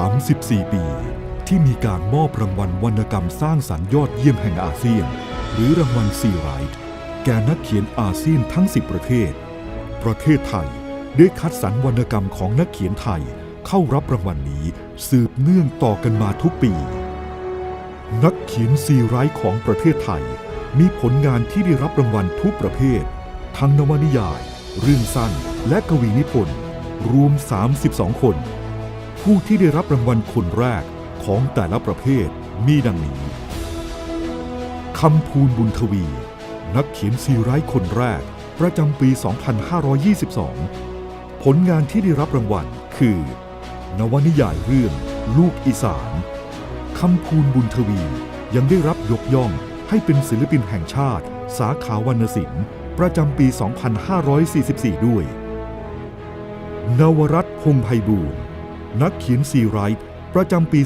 อัม14ปี ที่มีการมอบรางวัลวรรณกรรมสร้างสรรค์ยอดเยี่ยมแห่งอาเซียน หรือรางวัลซีไรท์แก่นักเขียนอาเซียนทั้ง 10 ประเทศ ประเทศไทยได้คัดสรรวรรณกรรมของนักเขียนไทยเข้ารับรางวัลนี้สืบเนื่องต่อกันมาทุกปี นักเขียนซีไรท์ของประเทศไทย มีผลงานที่ได้รับรางวัลทุกประเภท ทั้งนวนิยาย เรื่องสั้นและกวีนิพนธ์รวม 32 คน ผู้ที่ได้รับรางวัลคนแรกของแต่ละประเภทมีดังนี้คำพูนบุญทวี นักเขียนซีไรท์คนแรก ประจำปี 2522 ผลงานที่ได้รับรางวัลคือ นวนิยายเรื่อง ลูกอีสานคำพูนบุญทวี ยังได้รับยกย่องให้เป็นศิลปินแห่งชาติ สาขาวรรณศิลป์ประจำปี 2544 ด้วย นวรัตน์พงไพบูลย์ นักเขียนซีไรท์ประจำปี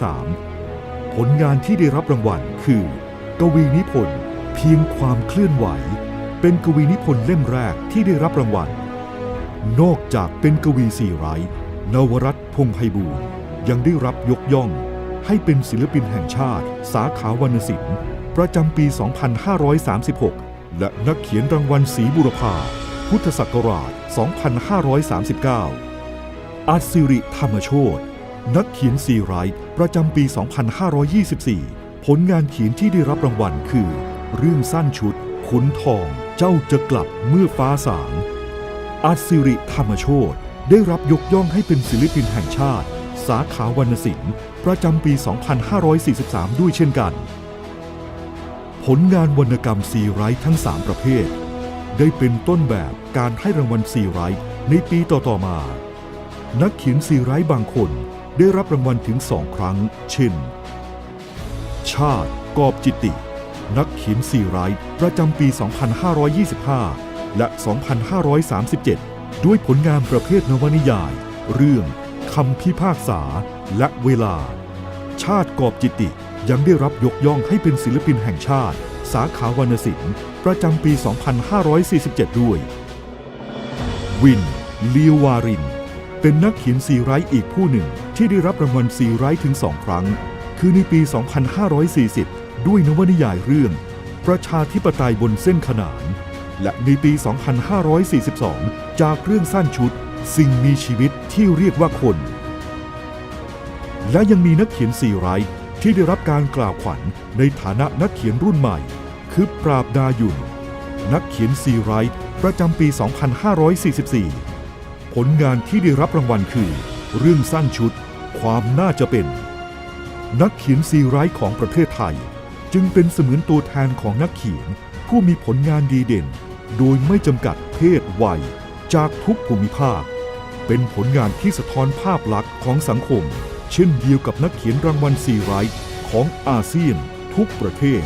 2523 ผลงานที่ได้รับรางวัลคือ กวีนิพนธ์เพียงความเคลื่อนไหว เป็นกวีนิพนธ์เล่มแรกที่ได้รับรางวัล นอกจากเป็นกวีซีไรท์นวรัตน์พงไพบูลย์ยังได้รับยกย่อง ให้เป็นศิลปินแห่งชาติ สาขาวรรณศิลป์ ประจำปี 2536 และนักเขียนรางวัลศรีบุรพาพุทธศักราช 2539 อาศิริธรรมโชตนักเขียนซีไรท์ประจำปี 2524 ผลงานเขียนที่ได้รับรางวัลคือ เรื่องสั้นชุด ขุนทอง เจ้าจะกลับเมื่อฟ้าสาง อาศิริธรรมโชตได้รับยกย่องให้เป็นศิลปินแห่งชาติ สาขาวรรณศิลป์ประจำปี 2543 ด้วยเช่นกัน ผลงานวรรณกรรมซีไรท์ทั้ง 3 ประเภท ได้เป็นต้นแบบการให้รางวัลซีไรท์ในปีต่อๆมา นักเขียนซีไรท์บางคนได้รับรางวัลถึงสองครั้ง เช่น ชาติ กอบจิตตินักเขียนซีไรท์ประจำปี 2525 และ 2537 ด้วยผลงานประเภทนวนิยาย เรื่องคำพิพากษาและเวลา ชาติกอบจิตติยังได้รับยกย่องให้เป็นศิลปินแห่งชาติ สาขาวรรณศิลป์ประจำปี 2547 ด้วย วินลีวาริน เป็นนักเขียนซีไรท์อีกผู้หนึ่งที่ได้รับรางวัลซีไรท์ถึงสองครั้ง คือในปี 2540 ด้วยนวนิยายเรื่อง ประชาธิปไตยบนเส้นขนาน และในปี 2542 จากเรื่องสั้นชุด สิ่งมีชีวิตที่เรียกว่าคน และยังมีนักเขียนซีไรท์ที่ได้รับการกล่าวขวัญในฐานะนักเขียนรุ่นใหม่ คือปราบดายุนนักเขียนซีไรท์ประจำปี 2544 ผลงานที่ได้รับรางวัลคือ เรื่องสั้นชุด ความน่าจะเป็น นักเขียนซีไรท์ของประเทศไทย จึงเป็นเสมือนตัวแทนของนักเขียน ผู้มีผลงานดีเด่น โดยไม่จำกัดเพศวัย จากทุกภูมิภาค เป็นผลงานที่สะท้อนภาพลักษณ์ของสังคม เช่นเดียวกับนักเขียนรางวัลซีไรท์ของอาเซียนทุกประเทศ